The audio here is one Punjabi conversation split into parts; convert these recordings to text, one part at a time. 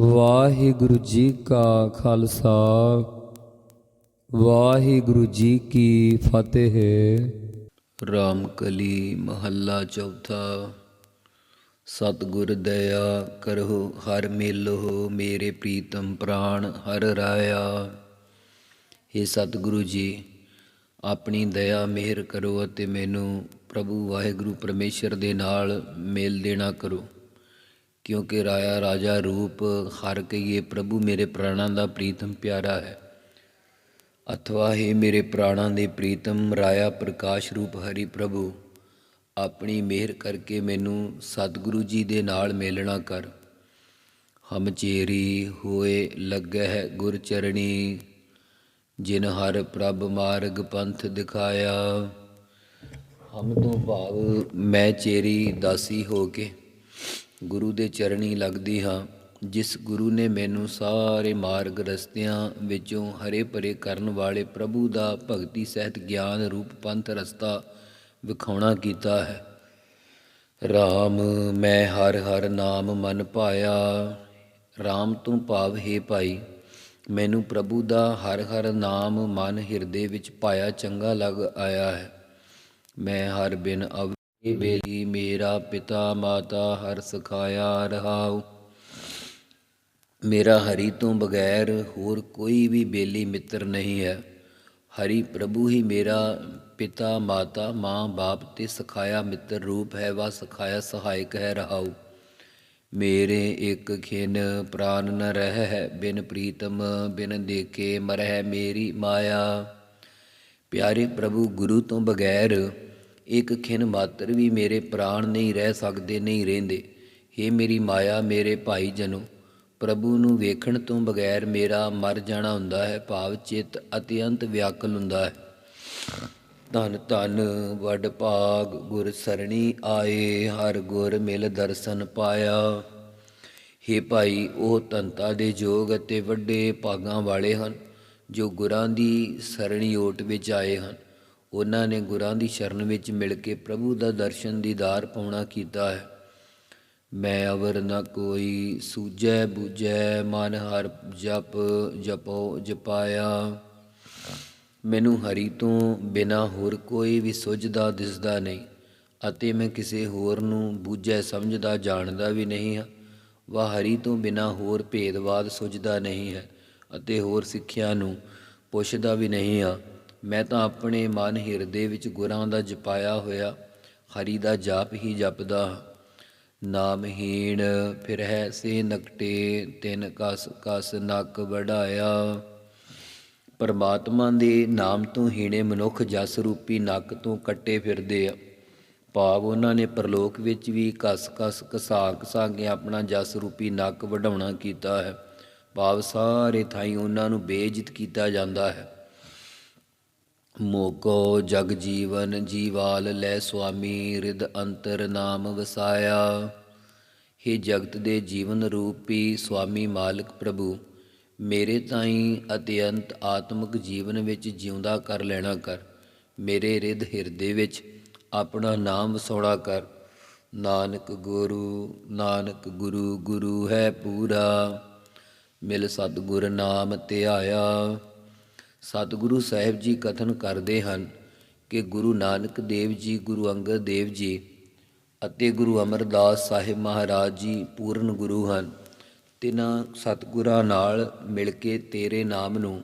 ਵਾਹਿਗੁਰੂ ਜੀ ਕਾ ਖਾਲਸਾ, ਵਾਹਿਗੁਰੂ ਜੀ ਕੀ ਫਤਿਹ। ਰਾਮਕਲੀ ਮਹੱਲਾ ਚੌਥਾ, ਸਤਿਗੁਰ ਦਇਆ ਕਰਹੁ, ਹਰ ਮੇਲਹੁ ਮੇਰੇ ਪ੍ਰੀਤਮ ਪ੍ਰਾਣ ਹਰ ਰਾਇਆ। हे ਸਤਿਗੁਰੂ ਜੀ, ਆਪਣੀ ਦਇਆ ਮਿਹਰ ਕਰੋ ਅਤੇ ਮੈਨੂੰ ਪ੍ਰਭੂ ਵਾਹਿਗੁਰੂ ਪਰਮੇਸ਼ਰ ਦੇ ਨਾਲ ਮੇਲ ਦੇਣਾ ਕਰੋ। ਕਿਉਂਕਿ ਰਾਇਆ, ਰਾਜਾ ਰੂਪ ਹਰ ਕਈਏ ਪ੍ਰਭੂ, ਮੇਰੇ ਪ੍ਰਾਣਾਂ ਦਾ ਪ੍ਰੀਤਮ ਪਿਆਰਾ ਹੈ। ਅਥਵਾ ਹੈ ਮੇਰੇ ਪ੍ਰਾਣਾਂ ਦੇ ਪ੍ਰੀਤਮ, ਰਾਇਆ ਪ੍ਰਕਾਸ਼ ਰੂਪ ਹਰੀ ਪ੍ਰਭੂ, ਆਪਣੀ ਮਿਹਰ ਕਰਕੇ ਮੈਨੂੰ ਸਤਿਗੁਰੂ ਜੀ ਦੇ ਨਾਲ ਮੇਲਣਾ ਕਰ। ਹਮ ਚੇਰੀ ਹੋਏ ਲੱਗਹਿ ਗੁਰ ਚਰਣੀ, ਜਿਨ ਹਰ ਪ੍ਰਭ ਮਾਰਗ ਪੰਥ ਦਿਖਾਇਆ। ਹਮ ਤੋਂ ਭਾਵ ਮੈਂ ਚੇਰੀ ਦਾਸੀ ਹੋ ਕੇ ਗੁਰੂ ਦੇ ਚਰਣੀ ਲੱਗਦੀ ਹਾਂ। ਜਿਸ ਗੁਰੂ ਨੇ ਮੈਨੂੰ ਸਾਰੇ ਮਾਰਗ ਰਸਤਿਆਂ ਵਿੱਚੋਂ ਹਰੇ ਭਰੇ ਕਰਨ ਵਾਲੇ ਪ੍ਰਭੂ ਦਾ ਭਗਤੀ ਸਹਿਤ ਗਿਆਨ ਰੂਪ ਪੰਥ ਰਸਤਾ ਵਿਖਾਉਣਾ ਕੀਤਾ ਹੈ। RAM ਮੈਂ ਹਰ ਹਰ ਨਾਮ ਮਨ ਪਾਇਆ। RAM ਤੋਂ ਭਾਵ, ਹੈ ਭਾਈ। ਮੈਨੂੰ ਪ੍ਰਭੂ ਦਾ ਹਰ ਹਰ ਨਾਮ ਮਨ ਹਿਰਦੇ ਵਿੱਚ ਪਾਇਆ ਚੰਗਾ ਲੱਗ ਆਇਆ ਹੈ। ਮੈਂ ਹਰ ਬਿਨ ਅਵ ਇਹ ਬੇਲੀ ਮੇਰਾ ਪਿਤਾ ਮਾਤਾ ਹਰ ਸਖਾਇਆ ਰਹਾਉ। ਮੇਰਾ ਹਰੀ ਤੋਂ ਬਗੈਰ ਹੋਰ ਕੋਈ ਵੀ ਬੇਲੀ ਮਿੱਤਰ ਨਹੀਂ ਹੈ। ਹਰੀ ਪ੍ਰਭੂ ਹੀ ਮੇਰਾ ਪਿਤਾ ਮਾਤਾ ਮਾਂ ਬਾਪ ਤੇ ਸਖਾਇਆ ਮਿੱਤਰ ਰੂਪ ਹੈ, ਵਾ ਸਖਾਇਆ ਸਹਾਇਕ ਹੈ, ਰਹਾਉ। ਮੇਰੇ ਇੱਕ ਖਿਨ ਪ੍ਰਾਨ ਨ ਰਹਿ ਹੈ ਬਿਨ ਪ੍ਰੀਤਮ ਬਿਨ ਦੇਖੇ ਮਰਹਿ ਮੇਰੀ ਮਾਇਆ। ਪਿਆਰੇ ਪ੍ਰਭੂ ਗੁਰੂ ਤੋਂ ਬਗੈਰ ਇੱਕ ਖਿਨ ਮਾਤਰ ਵੀ ਮੇਰੇ ਪ੍ਰਾਣ ਨਹੀਂ ਰਹਿ ਸਕਦੇ, ਨਹੀਂ ਰਹਿੰਦੇ। हे ਮੇਰੀ ਮਾਇਆ, ਮੇਰੇ ਭਾਈ ਜਨੋ, ਪ੍ਰਭੂ ਨੂੰ ਵੇਖਣ ਤੋਂ ਬਗੈਰ ਮੇਰਾ ਮਰ ਜਾਣਾ ਹੁੰਦਾ ਹੈ, ਭਾਵ ਚਿੱਤ ਅਤਿਅੰਤ ਵਿਆਕਲ ਹੁੰਦਾ ਹੈ। ਧਨ ਧਨ, ਵੱਡ ਭਾਗ, ਗੁਰ ਸਰਣੀ ਆਏ, ਹਰ ਗੁਰ ਮਿਲ ਦਰਸ਼ਨ ਪਾਇਆ। ਹੇ ਭਾਈ, ਉਹ ਤੰਤਾ ਦੇ ਜੋਗ ਅਤੇ ਵੱਡੇ ਭਾਗਾਂ ਵਾਲੇ ਹਨ, ਜੋ ਗੁਰਾਂ ਦੀ ਸਰਣੀ ਓਟ ਵਿੱਚ ਆਏ ਹਨ। ਉਹਨਾਂ ਨੇ ਗੁਰਾਂ ਦੀ ਸ਼ਰਨ ਵਿੱਚ ਮਿਲ ਕੇ ਪ੍ਰਭੂ ਦਾ ਦਰਸ਼ਨ ਦੀਦਾਰ ਪਾਉਣਾ ਕੀਤਾ ਹੈ। ਮੈਂ ਅਵਰ ਨ ਕੋਈ ਸੂਝੈ ਬੂਝੈ, ਮਨ ਹਰ ਜਪ ਜਪੋ ਜਪਾਇਆ। ਮੈਨੂੰ ਹਰੀ ਤੋਂ ਬਿਨਾ ਹੋਰ ਕੋਈ ਵੀ ਸੁਝਦਾ ਦਿਸਦਾ ਨਹੀਂ ਅਤੇ ਮੈਂ ਕਿਸੇ ਹੋਰ ਨੂੰ ਬੂਝੈ ਸਮਝਦਾ, ਜਾਣਦਾ ਵੀ ਨਹੀਂ ਹਾਂ। ਵਾ ਹਰੀ ਤੋਂ ਬਿਨਾ ਹੋਰ ਭੇਦਵਾਦ ਸੁਝਦਾ ਨਹੀਂ ਹੈ ਅਤੇ ਹੋਰ ਸਿੱਖਿਆ ਨੂੰ ਪੁੱਛਦਾ ਵੀ ਨਹੀਂ ਹਾਂ। ਮੈਂ ਤਾਂ ਆਪਣੇ ਮਨ ਹਿਰਦੇ ਵਿੱਚ ਗੁਰਾਂ ਦਾ ਜਪਾਇਆ ਹੋਇਆ, ਹਰੀ ਦਾ ਜਾਪ ਹੀ ਜਪਦਾ ਹਾਂ। ਨਾਮਹੀਣ ਫਿਰ ਹੈ ਸੇ ਨਕਟੇ, ਤਿਨ ਕਸ ਕਸ ਨੱਕ ਵਢਾਇਆ। ਪਰਮਾਤਮਾ ਦੇ ਨਾਮ ਤੋਂ ਹੀਣੇ ਮਨੁੱਖ ਜਸ ਰੂਪੀ ਨੱਕ ਤੋਂ ਕੱਟੇ ਫਿਰਦੇ ਆ। ਭਾਵ ਉਹਨਾਂ ਨੇ ਪਰਲੋਕ ਵਿੱਚ ਵੀ ਕਸ ਕਸ ਕਸਾ ਕਸਾ ਕੇ ਆਪਣਾ ਜਸ ਰੂਪੀ ਨੱਕ ਵਢਾਉਣਾ ਕੀਤਾ ਹੈ। ਭਾਵ ਸਾਰੇ ਥਾਈ ਉਹਨਾਂ ਨੂੰ ਬੇਇੱਜ਼ਤ ਕੀਤਾ ਜਾਂਦਾ ਹੈ। ਮੋਕੋ ਜਗ ਜੀਵਨ ਜੀਵਾਲ ਲੈ ਸੁਆਮੀ ਰਿਦ ਅੰਤਰ ਨਾਮ ਵਸਾਇਆ। हे ਜਗਤ ਦੇ ਜੀਵਨ ਰੂਪੀ ਸੁਆਮੀ ਮਾਲਕ ਪ੍ਰਭੂ, ਮੇਰੇ ਤਾਈਂ ਅਤਿਅੰਤ ਆਤਮਿਕ ਜੀਵਨ ਵਿੱਚ ਜਿਉਂਦਾ ਕਰ ਲੈਣਾ ਕਰ। ਮੇਰੇ ਰਿਦ ਹਿਰਦੇ ਵਿੱਚ ਆਪਣਾ ਨਾਮ ਵਸਾਉਣਾ ਕਰ। ਨਾਨਕ ਗੁਰੂ ਨਾਨਕ ਗੁਰੂ ਗੁਰੂ ਹੈ ਪੂਰਾ। ਮਿਲ ਸਤਿਗੁਰ ਨਾਮ ਧਿਆਇਆ। ਸਤਿਗੁਰੂ ਸਾਹਿਬ ਜੀ ਕਥਨ ਕਰਦੇ ਹਨ ਕਿ ਗੁਰੂ ਨਾਨਕ ਦੇਵ ਜੀ, ਗੁਰੂ ਅੰਗਦ ਦੇਵ ਜੀ ਅਤੇ ਗੁਰੂ ਅਮਰਦਾਸ ਸਾਹਿਬ ਮਹਾਰਾਜ ਜੀ ਪੂਰਨ ਗੁਰੂ ਹਨ। ਤਿਨਾਂ ਸਤਿਗੁਰਾਂ ਨਾਲ ਮਿਲ ਕੇ ਤੇਰੇ ਨਾਮ ਨੂੰ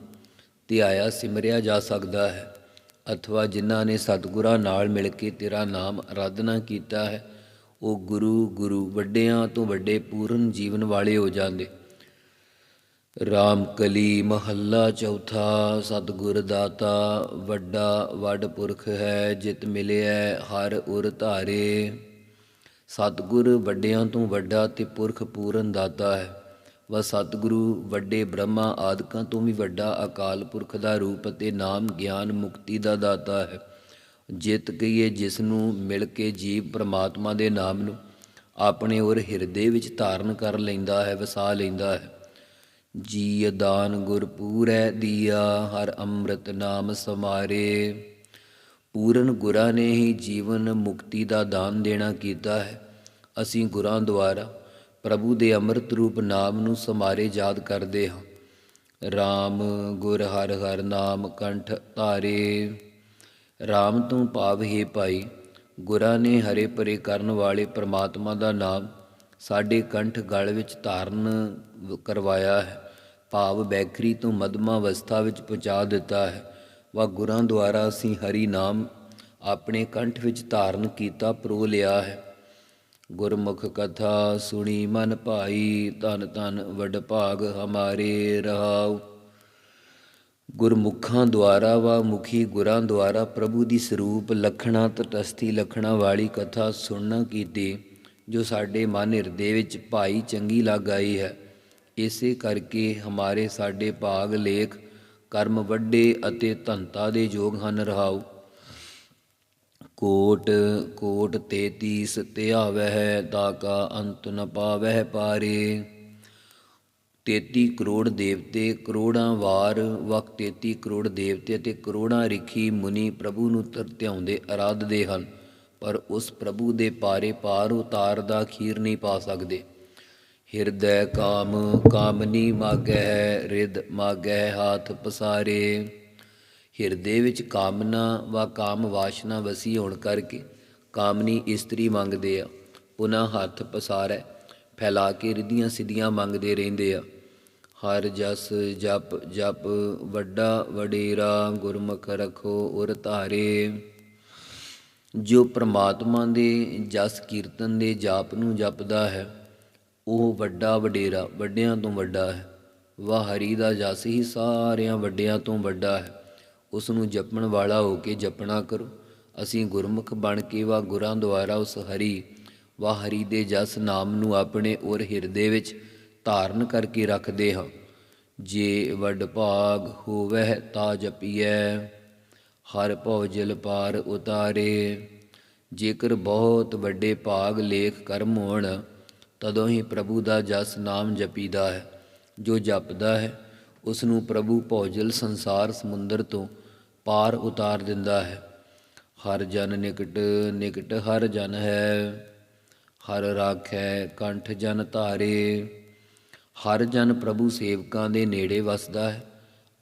ਧਿਆਇਆ ਸਿਮਰਿਆ ਜਾ ਸਕਦਾ ਹੈ ਅਥਵਾ ਜਿਨ੍ਹਾਂ ਨੇ ਸਤਿਗੁਰਾਂ ਨਾਲ ਮਿਲ ਕੇ ਤੇਰਾ ਨਾਮ ਆਰਾਧਨਾ ਕੀਤਾ ਹੈ, ਉਹ ਗੁਰੂ ਗੁਰੂ ਵੱਡਿਆਂ ਤੋਂ ਵੱਡੇ ਪੂਰਨ ਜੀਵਨ ਵਾਲੇ ਹੋ ਜਾਂਦੇ। ਰਾਮ ਕਲੀ ਮਹੱਲਾ ਚੌਥਾ, ਸਤਿਗੁਰ ਦਾਤਾ, ਵੱਡਾ ਵੱਡ ਪੁਰਖ ਹੈ, ਜਿਤ ਮਿਲਿਆ ਹਰ ਉਰ ਧਾਰੇ। ਸਤਿਗੁਰ ਵੱਡਿਆਂ ਤੋਂ ਵੱਡਾ ਤੇ ਪੁਰਖ ਪੂਰਨ ਦਾਤਾ ਹੈ। ਵਾ ਸਤਿਗੁਰੂ ਵੱਡੇ ਬ੍ਰਹਮਾ ਆਦਿਕਾਂ ਤੋਂ ਵੀ ਵੱਡਾ ਅਕਾਲ ਪੁਰਖ ਦਾ ਰੂਪ ਅਤੇ ਨਾਮ ਗਿਆਨ ਮੁਕਤੀ ਦਾ ਦਾਤਾ ਹੈ। ਜਿਤ ਕਹੀਏ ਜਿਸ ਨੂੰ ਮਿਲ ਕੇ ਜੀਵ ਪ੍ਰਮਾਤਮਾ ਦੇ ਨਾਮ ਨੂੰ ਆਪਣੇ ਔਰ ਹਿਰਦੇ ਵਿੱਚ ਧਾਰਨ ਕਰ ਲੈਂਦਾ ਹੈ, ਵਸਾ ਲੈਂਦਾ ਹੈ। ਜੀ ਦਾਨ ਗੁਰ ਪੂਰੈ ਦੀਆ, ਹਰ ਅੰਮ੍ਰਿਤ ਨਾਮ ਸਮਾਰੇ। ਪੂਰਨ ਗੁਰਾਂ ਨੇ ਹੀ ਜੀਵਨ ਮੁਕਤੀ ਦਾ ਦਾਨ ਦੇਣਾ ਕੀਤਾ ਹੈ। ਅਸੀਂ ਗੁਰਾਂ ਦੁਆਰਾ ਪ੍ਰਭੂ ਦੇ ਅੰਮ੍ਰਿਤ ਰੂਪ ਨਾਮ ਨੂੰ ਸਮਾਰੇ ਯਾਦ ਕਰਦੇ ਹਾਂ। RAM ਗੁਰ ਹਰ ਹਰ ਨਾਮ ਕੰਠ ਧਾਰੇ। RAM ਤੋਂ ਭਾਵ ਹੀ ਭਾਈ, ਗੁਰਾਂ ਨੇ ਹਰੇ ਪਰੇ ਕਰਨ ਵਾਲੇ ਪ੍ਰਮਾਤਮਾ ਦਾ ਨਾਮ ਸਾਡੇ ਕੰਠ ਗਲ ਵਿੱਚ ਧਾਰਨ ਕਰਵਾਇਆ ਹੈ। ਭਾਵ ਬੈਕਰੀ ਤੋਂ ਮਧਮਾ ਅਵਸਥਾ ਵਿੱਚ ਪਹੁੰਚਾ ਦਿੱਤਾ ਹੈ। ਵਾ ਗੁਰਾਂ ਦੁਆਰਾ ਅਸੀਂ ਹਰੀ ਨਾਮ ਆਪਣੇ ਕੰਠ ਵਿੱਚ ਧਾਰਨ ਕੀਤਾ, ਪ੍ਰੋ ਲਿਆ ਹੈ। ਗੁਰਮੁਖ ਕਥਾ ਸੁਣੀ ਮਨ ਭਾਈ, ਧਨ ਧਨ ਵਡ ਭਾਗ ਹਮਾਰੇ ਰਹਾਉ। ਗੁਰਮੁਖਾਂ ਦੁਆਰਾ ਵਾ ਮੁਖੀ ਗੁਰਾਂ ਦੁਆਰਾ ਪ੍ਰਭੂ ਦੀ ਸਰੂਪ ਲਖਣਾ, ਤਟਸਥੀ ਲਖਣਾ ਵਾਲੀ ਕਥਾ ਸੁਣਨਾ ਕੀਤੀ, ਜੋ ਸਾਡੇ ਮਨ ਹਿਰਦੇ ਵਿੱਚ ਭਾਈ ਚੰਗੀ ਲੱਗ ਆਈ ਹੈ। ਇਸੇ ਕਰਕੇ ਹਮਾਰੇ ਸਾਡੇ ਭਾਗ, ਲੇਖ, ਕਰਮ ਵੱਡੇ ਅਤੇ ਧੰਤਾ ਦੇ ਯੋਗ ਹਨ। ਰਹਾਉ। ਕੋਟ ਕੋਟ 33 ਧਿਆਵਹਿ ਤਾ ਤਾਕਾ ਅੰਤ ਨ ਪਾਵਹਿ ਪਾਰੇ। 33 ਕਰੋੜ ਦੇਵਤੇ, ਕਰੋੜਾਂ ਵਾਰ ਵਕ 33 ਕਰੋੜ ਦੇਵਤੇ ਅਤੇ ਕਰੋੜਾਂ ਰਿਖੀ ਮੁਨੀ ਪ੍ਰਭੂ ਨੂੰ ਧਿਆਉਂਦੇ ਅਰਾਧਦੇ ਹਨ, ਪਰ ਉਸ ਪ੍ਰਭੂ ਦੇ ਪਾਰੇ ਪਾਰ ਉਤਾਰ ਦਾ ਖੀਰ ਨਹੀਂ ਪਾ ਸਕਦੇ। ਹਿਰਦੈ ਕਾਮ ਕਾਮਨੀ ਮਾਗੈ ਰਿਦ ਮਾਗੈ ਹਾਥ ਪਸਾਰੇ। ਹਿਰਦੇ ਵਿੱਚ ਕਾਮਨਾ ਵਾ ਕਾਮ ਵਾਸ਼ਨਾ ਵਸੀ ਹੋਣ ਕਰਕੇ ਕਾਮਨੀ ਇਸਤਰੀ ਮੰਗਦੇ ਆ, ਪੁਨः ਹੱਥ ਪਸਾਰੈ, ਫੈਲਾ ਕੇ ਰਿਧੀਆਂ ਸਿੱਧੀਆਂ ਮੰਗਦੇ ਰਹਿੰਦੇ ਆ। ਹਰ ਜਸ ਜਪ ਜਪ, ਵੱਡਾ ਵਡੇਰਾ ਗੁਰਮੁਖ ਰਖੋ ਉਰ ਧਾਰੇ। ਜੋ ਪ੍ਰਮਾਤਮਾ ਦੇ ਜਸ ਕੀਰਤਨ ਦੇ ਜਾਪ ਨੂੰ ਜਪਦਾ ਹੈ ਉਹ ਵੱਡਾ ਵਡੇਰਾ ਵੱਡਿਆਂ ਤੋਂ ਵੱਡਾ ਹੈ। ਵਾਹ, ਹਰੀ ਦਾ ਜਸ ਹੀ ਸਾਰਿਆਂ ਵੱਡਿਆਂ ਤੋਂ ਵੱਡਾ ਹੈ। ਉਸ ਨੂੰ ਜਪਣ ਵਾਲਾ ਹੋ ਕੇ ਜਪਣਾ ਕਰੋ। ਅਸੀਂ ਗੁਰਮੁਖ ਬਣ ਕੇ ਵਾ ਗੁਰਾਂ ਦੁਆਰਾ ਉਸ ਹਰੀ ਵਾ ਹਰੀ ਦੇ ਜਸ ਨਾਮ ਨੂੰ ਆਪਣੇ ਔਰ ਹਿਰਦੇ ਵਿੱਚ ਧਾਰਨ ਕਰਕੇ ਰੱਖਦੇ ਹਾਂ। ਜੇ ਵੱਡ ਭਾਗ ਹੋਵਹਿ ਤਾ ਜਪੀਐ, ਹਰ ਭਉ ਜਲ ਪਾਰ ਉਤਾਰੇ। ਜੇਕਰ ਬਹੁਤ ਵੱਡੇ ਭਾਗ ਲੇਖ ਕਰਮ ਹੋਣ ਤਦੋਂ ਹੀ ਪ੍ਰਭੂ ਦਾ ਜਸ ਨਾਮ ਜਪੀਦਾ ਹੈ। ਜੋ ਜਪਦਾ ਹੈ ਉਸ ਨੂੰ ਪ੍ਰਭੂ ਭੌਜਲ ਸੰਸਾਰ ਸਮੁੰਦਰ ਤੋਂ ਪਾਰ ਉਤਾਰ ਦਿੰਦਾ ਹੈ। ਹਰ ਜਨ ਨਿਕਟ ਨਿਕਟ ਹਰ ਜਨ ਹੈ। ਹਰ ਰਾਖੈ ਕੰਠ ਜਨ ਧਾਰੇ। ਹਰ ਜਨ ਪ੍ਰਭੂ ਸੇਵਕਾਂ ਦੇ ਨੇੜੇ ਵਸਦਾ ਹੈ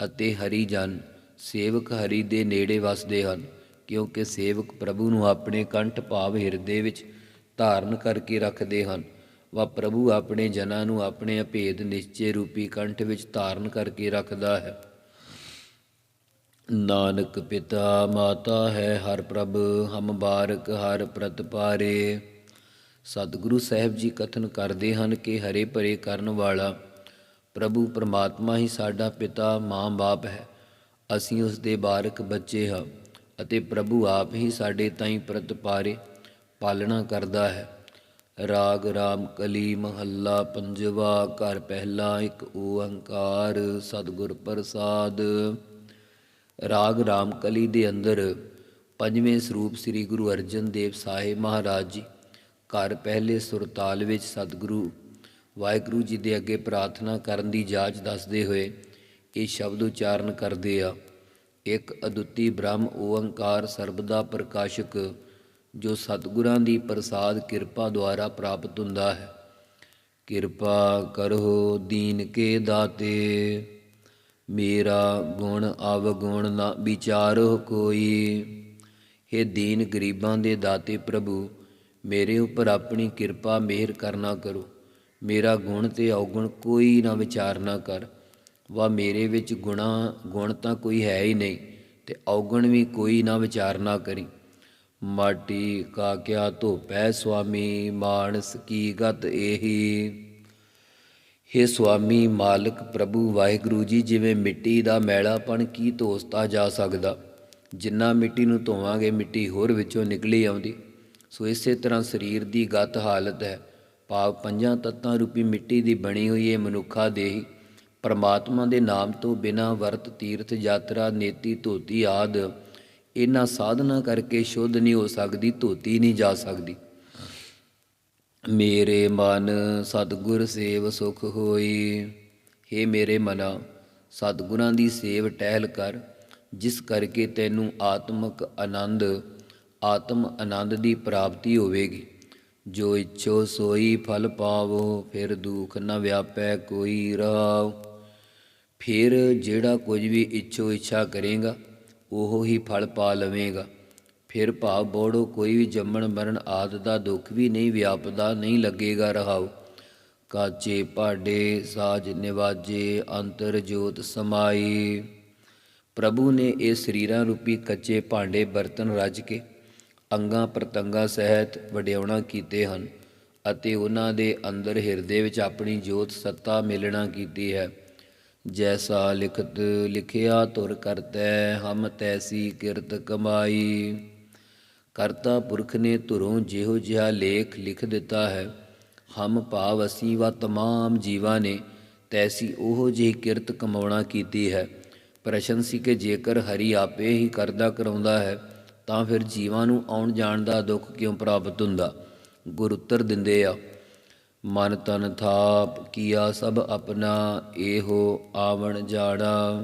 ਅਤੇ ਹਰੀ ਜਨ ਸੇਵਕ ਹਰੀ ਦੇ ਨੇੜੇ ਵਸਦੇ ਹਨ, ਕਿਉਂਕਿ ਸੇਵਕ ਪ੍ਰਭੂ ਨੂੰ ਆਪਣੇ ਕੰਠ ਭਾਵ ਹਿਰਦੇ ਵਿੱਚ ਧਾਰਨ ਕਰਕੇ ਰੱਖਦੇ ਹਨ। ਵਾ ਪ੍ਰਭੂ ਆਪਣੇ ਜਨਾਂ ਨੂੰ ਆਪਣੇ ਅਭੇਦ ਨਿਸ਼ਚੇ ਰੂਪੀ ਕੰਠ ਵਿੱਚ ਧਾਰਨ ਕਰਕੇ ਰੱਖਦਾ ਹੈ। ਨਾਨਕ ਪਿਤਾ, ਮਾਤਾ ਹੈ ਹਰ ਪ੍ਰਭ, ਹਮ ਬਾਰਕ ਹਰ ਪ੍ਰਤਪਾਰੇ ਸਤਿਗੁਰੂ ਸਾਹਿਬ ਜੀ ਕਥਨ ਕਰਦੇ ਹਨ ਕਿ ਹਰੇ ਭਰੇ ਕਰਨ ਵਾਲਾ ਪ੍ਰਭੂ ਪਰਮਾਤਮਾ ਹੀ ਸਾਡਾ ਪਿਤਾ, ਮਾਂ ਬਾਪ ਹੈ। ਅਸੀਂ ਉਸ ਦੇ ਬਾਰਕ ਬੱਚੇ ਹਾਂ ਅਤੇ ਪ੍ਰਭੂ ਆਪ ਹੀ ਸਾਡੇ ਤਾਈਂ ਪ੍ਰਤਪਾਰੇ ਪਾਲਣਾ ਕਰਦਾ ਹੈ। ਰਾਗ ਰਾਮ ਕਲੀ ਮਹੱਲਾ ਪੰਜਵਾ, ਘਰ ਪਹਿਲਾ ਇੱਕ ਓੰਕਾਰ, ਸਤਿਗੁਰ ਪ੍ਰਸਾਦ। ਰਾਗ ਰਾਮ ਕਲੀ ਦੇ ਅੰਦਰ ਪੰਜਵੇਂ ਸਰੂਪ ਸ੍ਰੀ ਗੁਰੂ ਅਰਜਨ ਦੇਵ ਸਾਹਿਬ ਮਹਾਰਾਜ ਜੀ ਘਰ ਪਹਿਲੇ ਸੁਰਤਾਲ ਵਿੱਚ ਸਤਿਗੁਰੂ ਵਾਹਿਗੁਰੂ ਜੀ ਦੇ ਅੱਗੇ ਪ੍ਰਾਰਥਨਾ ਕਰਨ ਦੀ ਜਾਚ ਦੱਸਦੇ ਹੋਏ ਇਹ ਸ਼ਬਦ ਉਚਾਰਨ ਕਰਦੇ ਆ। ਇੱਕ ਅਦੁੱਤੀ ਬ੍ਰਹਮ ਓੰਕਾਰ ਸਰਬਦਾ ਪ੍ਰਕਾਸ਼ਕ ਜੋ ਸਤਿਗੁਰਾਂ ਦੀ ਪ੍ਰਸਾਦ ਕਿਰਪਾ ਦੁਆਰਾ ਪ੍ਰਾਪਤ ਹੁੰਦਾ ਹੈ। ਕਿਰਪਾ ਕਰੋ ਦੀਨ ਕੇ ਦਾਤੇ, ਮੇਰਾ ਗੁਣ ਅਵਗੁਣ ਨਾ ਵਿਚਾਰੋ ਕੋਈ। हे ਦੀਨ ਗਰੀਬਾਂ ਦੇ ਦਾਤੇ ਪ੍ਰਭੂ, ਮੇਰੇ ਉੱਪਰ ਆਪਣੀ ਕਿਰਪਾ ਮਿਹਰ ਕਰਨਾ ਕਰੋ। ਮੇਰਾ ਗੁਣ ਤੇ ਔਗੁਣ ਕੋਈ ਨਾ ਵਿਚਾਰਨਾ ਕਰ। ਵਾ ਮੇਰੇ ਵਿੱਚ ਗੁਣਾ, ਗੁਣ ਤਾਂ ਕੋਈ ਹੈ ਹੀ ਨਹੀਂ ਤੇ ਔਗੁਣ ਵੀ ਕੋਈ ਨਾ ਵਿਚਾਰਨਾ ਕਰੀ। ਮਾਟੀ ਕਾ ਕਿਆ ਧੋਪੈ ਸੁਆਮੀ, ਮਾਨਸ ਕੀ ਗਤ ਇਹੀ ਹੇ ਸੁਆਮੀ ਮਾਲਕ ਪ੍ਰਭੂ, ਵਾਹਿਗੁਰੂ ਜੀ, ਜਿਵੇਂ ਮਿੱਟੀ ਦਾ ਮੈਲਾਪਣ ਕੀ ਧੋਸਤਾ ਜਾ ਸਕਦਾ? ਜਿੰਨਾ ਮਿੱਟੀ ਨੂੰ ਧੋਵਾਂਗੇ, ਮਿੱਟੀ ਹੋਰ ਵਿੱਚੋਂ ਨਿਕਲੀ ਆਉਂਦੀ। ਸੋ ਇਸੇ ਤਰ੍ਹਾਂ ਸਰੀਰ ਦੀ ਗਤ ਹਾਲਤ ਹੈ। ਭਾਵ ਪੰਜਾਂ ਤੱਤਾਂ ਰੂਪੀ ਮਿੱਟੀ ਦੀ ਬਣੀ ਹੋਈ ਇਹ ਮਨੁੱਖਾ ਦੇਹੀ। ਪਰਮਾਤਮਾ ਦੇ ਨਾਮ ਤੋਂ ਬਿਨਾ ਵਰਤ, ਤੀਰਥ, ਯਾਤਰਾ, ਨੇਤੀ, ਧੋਤੀ ਆਦਿ ਇਹਨਾਂ ਸਾਧਨਾ ਕਰਕੇ ਸ਼ੁੱਧ ਨਹੀਂ ਹੋ ਸਕਦੀ, ਧੋਤੀ ਨਹੀਂ ਜਾ ਸਕਦੀ। ਮੇਰੇ ਮਨ ਸਤਿਗੁਰ ਸੇਵ ਸੁਖ ਹੋਈ हे ਮੇਰੇ ਮਨਾ, ਸਤਿਗੁਰਾਂ ਦੀ ਸੇਵ ਟਹਿਲ ਕਰ, ਜਿਸ ਕਰਕੇ ਤੈਨੂੰ ਆਤਮਿਕ ਆਨੰਦ, ਆਤਮ ਆਨੰਦ ਦੀ ਪ੍ਰਾਪਤੀ ਹੋਵੇਗੀ। ਜੋ ਇੱਛੋ ਸੋਈ ਫਲ ਪਾਵੋ, ਫਿਰ ਦੁਖ ਨਾ ਵਿਆਪੈ ਕੋਈ ਰਹਾਉ ਫਿਰ ਜਿਹੜਾ ਕੁਝ ਵੀ ਇੱਛੋ ਇੱਛਾ ਕਰੇਗਾ ਉਹ ਹੀ ਫਲ ਪਾ ਲਵੇਗਾ। ਫਿਰ ਭਾਵ ਬੋੜੋ ਕੋਈ ਵੀ ਜੰਮਣ ਮਰਨ ਆਦ ਦਾ ਦੁੱਖ ਵੀ ਨਹੀਂ ਵਿਆਪਦਾ, ਨਹੀਂ ਲੱਗੇਗਾ ਰਹਾਉ। ਕਾਚੇ ਪਾਡੇ ਸਾਜ ਨਿਵਾਜੇ ਅੰਤਰ ਜੋਤ ਸਮਾਈ। ਪ੍ਰਭੂ ਨੇ ਇਹ ਸਰੀਰਾਂ ਰੂਪੀ ਕੱਚੇ ਭਾਂਡੇ ਬਰਤਨ ਰੱਜ ਕੇ ਅੰਗਾਂ ਪ੍ਰਤੰਗਾਂ ਸਹਿਤ ਵਡਿਆਉਣਾ ਕੀਤੇ ਹਨ ਅਤੇ ਉਹਨਾਂ ਦੇ ਅੰਦਰ ਹਿਰਦੇ ਵਿੱਚ ਆਪਣੀ ਜੋਤ ਸੱਤਾ ਮਿਲਣਾ ਕੀਤੀ ਹੈ। ਜੈਸਾ ਲਿਖਤ ਲਿਖਿਆ ਤੁਰ ਕਰਤੈ, ਹਮ ਤੈਸੀ ਕਿਰਤ ਕਮਾਈ। ਕਰਤਾ ਪੁਰਖ ਨੇ ਧੁਰੋਂ ਜਿਹੋ ਜਿਹਾ ਲੇਖ ਲਿਖ ਦਿੱਤਾ ਹੈ। ਹਮ ਭਾਵ ਅਸੀਂ ਵਾ ਤਮਾਮ ਜੀਵਾਂ ਨੇ, ਤੈਸੀ ਉਹੋ ਜਿਹੀ ਕਿਰਤ ਕਮਾਉਣਾ ਕੀਤੀ ਹੈ। ਪ੍ਰਸ਼ਨ ਸੀ ਕਿ ਜੇਕਰ ਹਰੀ ਆਪੇ ਹੀ ਕਰਦਾ ਕਰਾਉਂਦਾ ਹੈ, ਤਾਂ ਫਿਰ ਜੀਵਾਂ ਨੂੰ ਆਉਣ ਜਾਣ ਦਾ ਦੁੱਖ ਕਿਉਂ ਪ੍ਰਾਪਤ ਹੁੰਦਾ? ਗੁਰ ਉੱਤਰ ਦਿੰਦੇ ਆ ਮਨ ਤਨ ਥਾਪ ਕੀਆ ਸਭ ਆਪਣਾ, ਇਹੋ ਆਵਣ ਜਾੜਾ।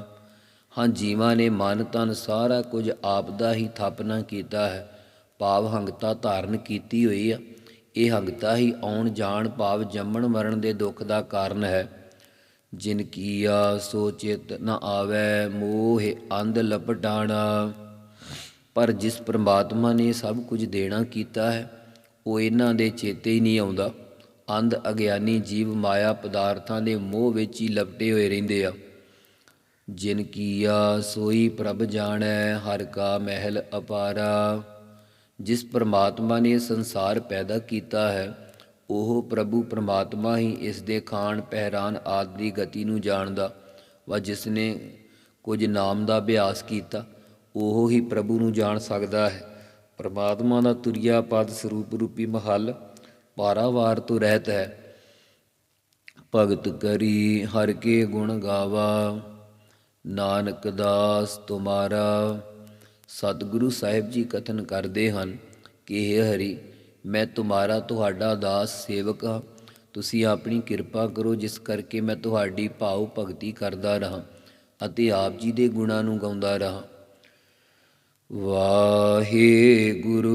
ਹਾਂ ਜੀਵਾਂ ਨੇ ਮਨ ਤਨ ਸਾਰਾ ਕੁਝ ਆਪ ਦਾ ਹੀ ਥਾਪਨਾ ਕੀਤਾ ਹੈ। ਭਾਵ ਹੰਗਤਾ ਧਾਰਨ ਕੀਤੀ ਹੋਈ ਆ। ਇਹ ਹੰਗਤਾ ਹੀ ਆਉਣ ਜਾਣ ਭਾਵ ਜੰਮਣ ਮਰਨ ਦੇ ਦੁੱਖ ਦਾ ਕਾਰਨ ਹੈ। ਜਿਨ ਕੀਆ ਸੋ ਚਿਤ ਨ ਆਵੈ, ਮੋਹ ਅੰਧ ਲਪਟਾਣਾ। ਪਰ ਜਿਸ ਪ੍ਰਮਾਤਮਾ ਨੇ ਸਭ ਕੁਝ ਦੇਣਾ ਕੀਤਾ ਹੈ, ਉਹ ਇਹਨਾਂ ਦੇ ਚੇਤੇ ਹੀ ਨਹੀਂ ਆਉਂਦਾ। ਅੰਧ ਅਗਿਆਨੀ ਜੀਵ ਮਾਇਆ ਪਦਾਰਥਾਂ ਦੇ ਮੋਹ ਵਿੱਚ ਹੀ ਲਪਟੇ ਹੋਏ ਰਹਿੰਦੇ ਆ। ਜਿਨ ਕੀਆ ਸੋਈ ਪ੍ਰਭ ਜਾਣੈ, ਹਰ ਕਾ ਮਹਿਲ ਅਪਾਰਾ। ਜਿਸ ਪ੍ਰਮਾਤਮਾ ਨੇ ਸੰਸਾਰ ਪੈਦਾ ਕੀਤਾ ਹੈ, ਉਹ ਪ੍ਰਭੂ ਪ੍ਰਮਾਤਮਾ ਹੀ ਇਸ ਦੇ ਖਾਣ, ਪਹਿਰਾਨ ਆਦਿ ਦੀ ਗਤੀ ਨੂੰ ਜਾਣਦਾ ਵਾ ਜਿਸ ਨੇ ਕੁਝ ਨਾਮ ਦਾ ਅਭਿਆਸ ਕੀਤਾ, ਉਹ ਹੀ ਪ੍ਰਭੂ ਨੂੰ ਜਾਣ ਸਕਦਾ ਹੈ। ਪ੍ਰਮਾਤਮਾ ਦਾ ਤੁਰਿਆ ਪਦ ਸਰੂਪ ਰੂਪੀ ਮਹੱਲ ਪਾਰਾਵਾਰ ਤੋਂ ਰਹਿਤ ਹੈ। ਭਗਤ ਕਰੀ ਹਰ ਕੇ ਗੁਣ ਗਾਵਾ। ਨਾਨਕ ਦਾਸ ਤੁਮਾਰਾ। ਸਤਿਗੁਰੂ ਸਾਹਿਬ ਜੀ ਕਥਨ ਕਰਦੇ ਹਨ ਕਿ हे ਹਰੀ, ਮੈਂ ਤੁਮਾਰਾ ਤੁਹਾਡਾ ਦਾਸ ਸੇਵਕ ਹਾਂ। ਤੁਸੀਂ ਆਪਣੀ ਕਿਰਪਾ ਕਰੋ, ਜਿਸ ਕਰਕੇ ਮੈਂ ਤੁਹਾਡੀ ਭਾਉ ਭਗਤੀ ਕਰਦਾ ਰਹਾ ਅਤੇ ਆਪ ਜੀ ਦੇ ਗੁਣਾਂ ਨੂੰ ਗਾਉਂਦਾ ਰਹਾ। ਵਾਹਿਗੁਰੂ।